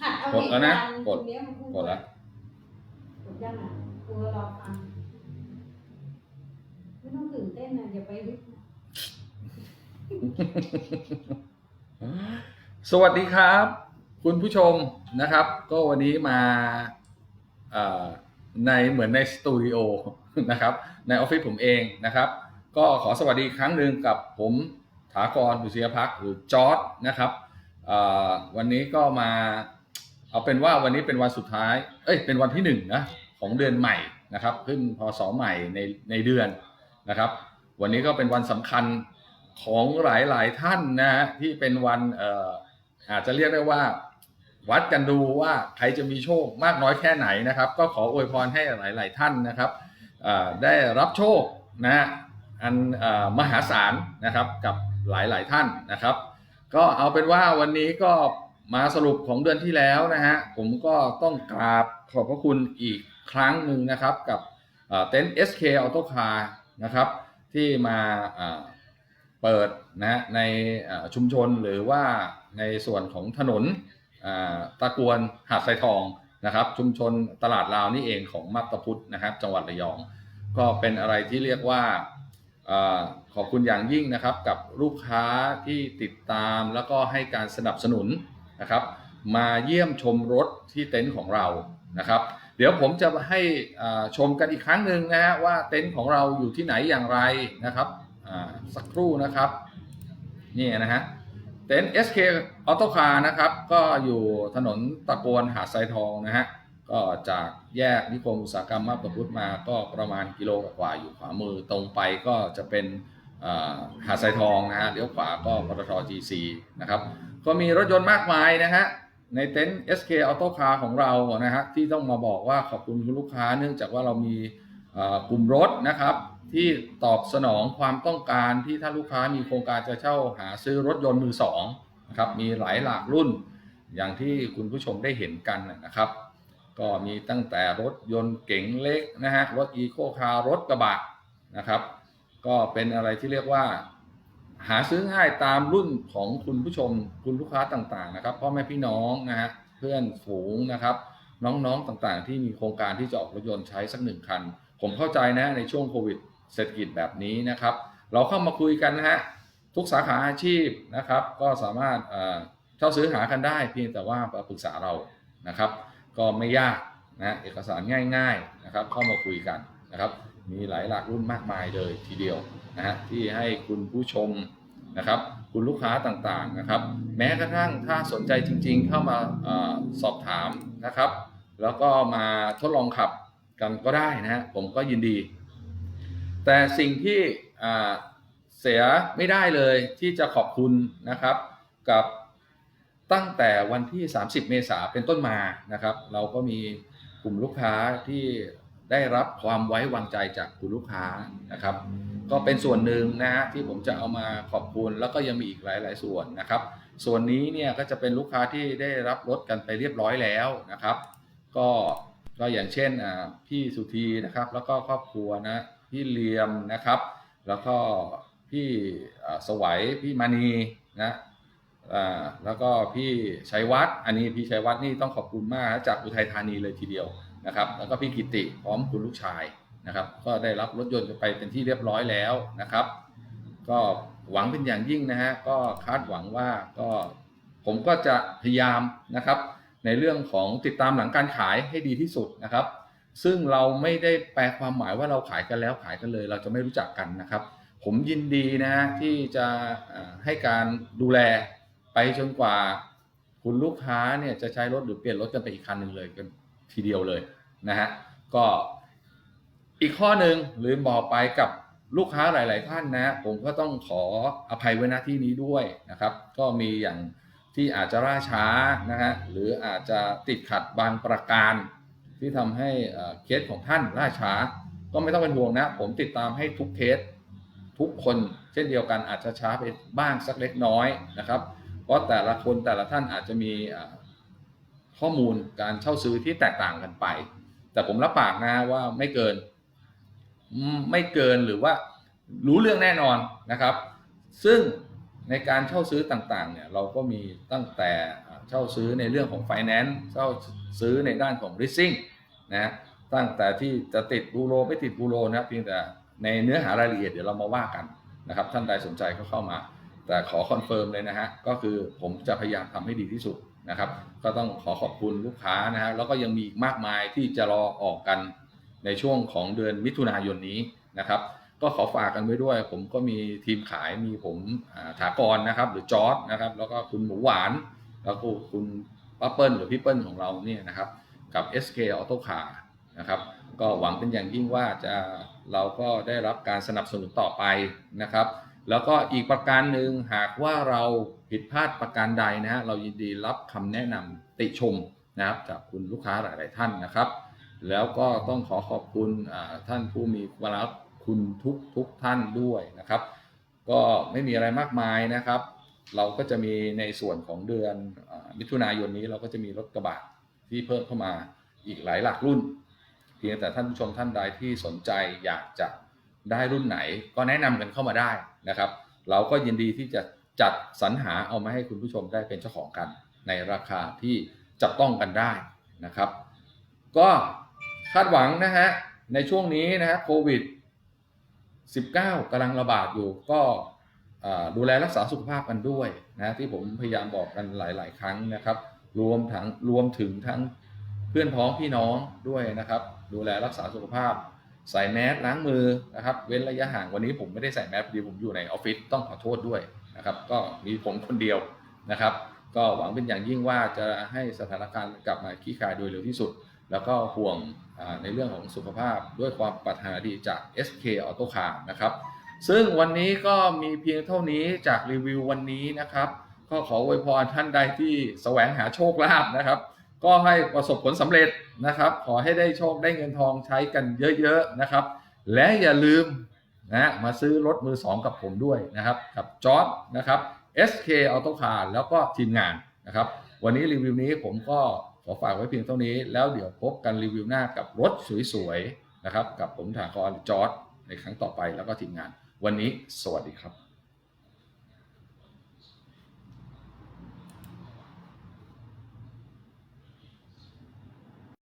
หัดเอากดแล้วนะกด กดแล้วกดยังอะกลัวรอฟังไม่ต้องตื่นเต้นนะอย่าไปวิทย์นะสวัสดีครับ คุณผู้ชมนะครับ ก็วันนี้มาในเหมือนในสตูดิโอนะครับ ในออฟฟิศผมเองนะครับ ก็ขอสวัสดีครั้งหนึ่งกับผมถากรบุษยพักหรือจอร์ดนะครับวันนี้ก็มา เอาเป็นว่าวันนี้เป็นวันสุดท้าย เอ้ย เป็นวันที่หนึ่งนะของเดือนใหม่นะครับ ขึ้นพศใหม่ในในเดือนนะครับ วันนี้ก็เป็นวันสำคัญของหลายๆท่านนะฮะที่เป็นวันเอ่ออาจจะเรียกได้ว่า วัดกันดูว่าใครจะมีโชคมากน้อยแค่ไหนนะครับ ก็ขออวยพรให้หลาย ๆ ท่านนะครับเอ่อได้รับโชคนะฮะอันเอ่อมหาศาลนะครับกับหลาย ๆ ท่านนะครับ ก็เอาเป็นว่าวันนี้ก็ มาสรุปของเดือนที่แล้วนะฮะผมก็ต้องกราบขอบพระคุณอีกครั้งหนึ่งนะครับกับเต็นท์ SK Auto Car นะครับที่มาเปิดนะฮะในชุมชนหรือว่าในส่วนของถนนตะกวนหาดทรทองนะครับชุมชนตลาดลาวนี่เองของมัตตพุทธนะครับจังหวัดระยอง ก็เป็นอะไรที่เรียกว่าขอบคุณอย่างยิ่งนะครับกับลูกค้าที่ติดตามแล้วก็ให้การสนับสนุน นะครับ มาเยี่ยมชมรถที่เต็นท์ของเรานะครับ เดี๋ยวผมจะให้ชมกันอีกครั้งหนึ่งนะฮะว่าเต็นท์ของเราอยู่ที่ไหนอย่างไรนะครับสักครู่นะครับนี่นะฮะเต็นท์ SK Auto Car นะครับ ก็อยู่ถนนตะโกนหาดทรายทองนะฮะก็จากแยกนิคมอุตสาหกรรมมาบตาพุทธมาก็ประมาณกิโลกว่าอยู่ขวามือตรงไปก็จะเป็น หาดทรายทองนะฮะเลี้ยวขวาก็ปตท GC นะครับก็มีรถยนต์มากมายนะฮะในเต็นท์ SK Auto Car ของเรานะฮะที่ต้องมาบอกว่าขอบคุณคุณลูกค้า เนื่องจากว่าเรามีกลุ่มรถนะครับ ที่ตอบสนองความต้องการที่ถ้าลูกค้ามีโครงการจะเช่าหาซื้อรถยนต์มือสองนะครับมีหลายหลากรุ่นอย่างที่คุณผู้ชมได้เห็นกันนะครับ ก็มีตั้งแต่รถยนต์เก๋งเล็กนะฮะรถอีโคคาร์รถกระบะนะครับ ก็เป็นอะไรที่เรียกว่า หาซื้อง่ายตามรุ่นของคุณผู้ชมคุณลูกค้าต่างๆนะครับพ่อแม่พี่น้องนะฮะเพื่อนฝูงนะครับ น้องๆต่างๆ ที่มีโครงการที่จะออกรถยนต์ใช้สักหนึ่งคัน ผมเข้าใจนะในช่วงโควิดเศรษฐกิจแบบนี้นะครับ เราเข้ามาคุยกันนะฮะทุกสาขาอาชีพนะครับ ก็สามารถเอ่อเช่าซื้อหากันได้ เพียงแต่ว่าปรึกษาเรานะครับ ก็ไม่ยากนะเอกสารง่าย ๆนะครับ เข้ามาคุยกันนะครับ มีหลายหลากรุ่นมากมายเลยทีเดียวนะฮะที่ให้คุณผู้ชมนะครับ คุณลูกค้าต่างๆนะครับ แม้กระทั่งถ้าสนใจจริง ๆ เข้ามาอสอบถามนะครับ แล้วก็มาทดลองขับกันก็ได้นะฮะผมก็ยินดี แต่สิ่งที่เสียไม่ได้เลยที่จะขอบคุณนะครับกับตั้งแต่วันที่ 30 เมษาเป็นต้นมานะครับ เราก็มีกลุ่มลูกค้าที่ ได้รับความไว้วางใจจากคุณลูกค้านะครับ ก็เป็นส่วนหนึ่งนะฮะที่ผมจะเอามาขอบคุณแล้วก็ยังมีอีกหลาย ๆ ส่วนนะครับ ส่วนนี้เนี่ยก็จะเป็นลูกค้าที่ได้รับรถกันไปเรียบร้อยแล้วนะครับ ก็ก็อย่างเช่นอ่าพี่สุธีนะครับ แล้วก็ครอบครัวนะพี่เลียมนะครับ แล้วก็พี่สวัยพี่มานีนะอ่าแล้วก็พี่ชัยวัฒน์อันนี้พี่ชัยวัฒน์นี่ต้องขอบคุณมากจากอุทัยธานีเลยทีเดียว นะครับ แล้วก็พี่กิติพร้อมคุณลูกชายนะครับ ก็ได้รับรถยนต์ไปเป็นที่เรียบร้อยแล้วนะครับ ก็หวังเป็นอย่างยิ่งนะฮะก็คาดหวังว่าก็ผมก็จะพยายามนะครับ ในเรื่องของติดตามหลังการขายให้ดีที่สุดนะครับ ซึ่งเราไม่ได้แปลความหมายว่าเราขายกันแล้วขายกันเลย เราจะไม่รู้จักกันนะครับ ผมยินดีนะฮะที่จะให้การดูแลไปจนกว่า คุณลูกค้าเนี่ยจะใช้รถหรือเปลี่ยนรถกันไปอีกคันหนึ่งเลยกัน ทีเดียวเลยนะฮะก็อีกข้อหนึ่งลืมบอกไปกับลูกค้าหลาย ๆ ท่านนะ ผมก็ต้องขออภัยไว้ณที่นี้ด้วยนะครับ ก็มีอย่างที่อาจจะล่าช้านะฮะหรืออาจจะติดขัดบางประการ ที่ทำให้เคสของท่านล่าช้า ก็ไม่ต้องเป็นห่วงนะ ผมติดตามให้ทุกเคสทุกคนเช่นเดียวกันอาจจะช้าไปบ้างสักเล็กน้อยนะครับ เพราะแต่ละคนแต่ละท่านอาจจะมี ข้อมูลการเช่าซื้อที่แตกต่างกันไป แต่ผมรับปากนะว่าไม่เกิน ไม่เกินหรือว่ารู้เรื่องแน่นอนนะครับ ซึ่งในการเช่าซื้อต่างๆเนี่ยเราก็มีตั้งแต่เช่าซื้อในเรื่องของ Finance เช่าซื้อในด้านของ Leasing นะตั้งแต่ที่จะติดบูโรไม่ติดบูโรนะเพียงแต่ในเนื้อหารายละเอียดเดี๋ยวเรามาว่ากันนะครับ ท่านใดสนใจก็เข้ามา แต่ขอคอนเฟิร์มเลยนะฮะก็คือผมจะพยายามทำให้ดีที่สุดนะครับ ก็ต้องขอขอบคุณลูกค้านะฮะแล้วก็ยังมีมากมายที่จะรอออกกันในช่วงของเดือนมิถุนายนนี้นะครับก็ขอฝากกันไว้ด้วย ผมก็มีทีมขายมีผมถากรนะครับ หรือจอร์ดนะครับ แล้วก็คุณหมูหวาน แล้วก็คุณป้าเปิ้ลหรือพี่เปิ้ลของเราเนี่ยนะครับ กับ SK Auto Car นะครับก็หวังเป็นอย่างยิ่งว่าจะเราก็ได้รับการสนับสนุนต่อไปนะครับ แล้วก็อีกประการหนึ่งหากว่าเราผิดพลาดประการใดนะฮะเรายินดีรับคำแนะนำติชมนะครับจากคุณลูกค้าหลาย ๆ ท่านนะครับ แล้วก็ต้องขอขอบคุณท่านผู้มีวาระคุณทุกทุกท่านด้วยนะครับ ก็ไม่มีอะไรมากมายนะครับ เราก็จะมีในส่วนของเดือนอมิถุนายนนี้เราก็จะมีรถกระบะที่เพิ่มเข้ามาอีกหลายหลักรุ่น เพียงแต่ท่านผู้ชมท่านใดที่สนใจอยากจะ ได้รุ่นไหนก็แนะนำกันเข้ามาได้นะครับ เราก็ยินดีที่จะจัดสรรหาเอามาให้คุณผู้ชมได้เป็นเจ้าของกัน ในราคาที่จับต้องกันได้นะครับ ก็คาดหวังนะฮะในช่วงนี้นะฮะโควิด 19กำลังระบาดอยู่ก็ดูแลรักษาสุขภาพกันด้วยนะที่ผมพยายามบอกกันหลาย ๆ ครั้งนะครับ รวมทั้งรวมถึงทั้งเพื่อนพ้องพี่น้องด้วยนะครับ ดูแลรักษาสุขภาพ ใส่แมสล้างมือนะครับ เว้นระยะห่างวันนี้ผมไม่ได้ใส่แมสพอดีผมอยู่ในออฟฟิศต้องขอโทษด้วยนะครับ ก็มีผมคนเดียวนะครับ ก็หวังเป็นอย่างยิ่งว่าจะให้สถานการณ์กลับมาคลี่คลายโดยเร็วที่สุด แล้วก็ห่วงในเรื่องของสุขภาพด้วยความปรารถนาดีจาก SK Auto Car นะครับ ซึ่งวันนี้ก็มีเพียงเท่านี้จากรีวิววันนี้นะครับ ก็ขออวยพรท่านใดที่แสวงหาโชคลาภนะครับ ก็ให้ประสบผลสำเร็จนะครับ ขอให้ได้โชคได้เงินทองใช้กันเยอะๆนะครับ และอย่าลืมนะมาซื้อรถมือสองกับผมด้วยนะครับ กับจอร์ดนะครับ SK Auto Car แล้วก็ทีมงานนะครับ วันนี้รีวิวนี้ผมก็ขอฝากไว้เพียงเท่านี้ แล้วเดี๋ยวพบกันรีวิวหน้ากับรถสวยๆนะครับ กับผมถากรจอร์ดในครั้งต่อไปแล้วก็ทีมงาน วันนี้สวัสดีครับ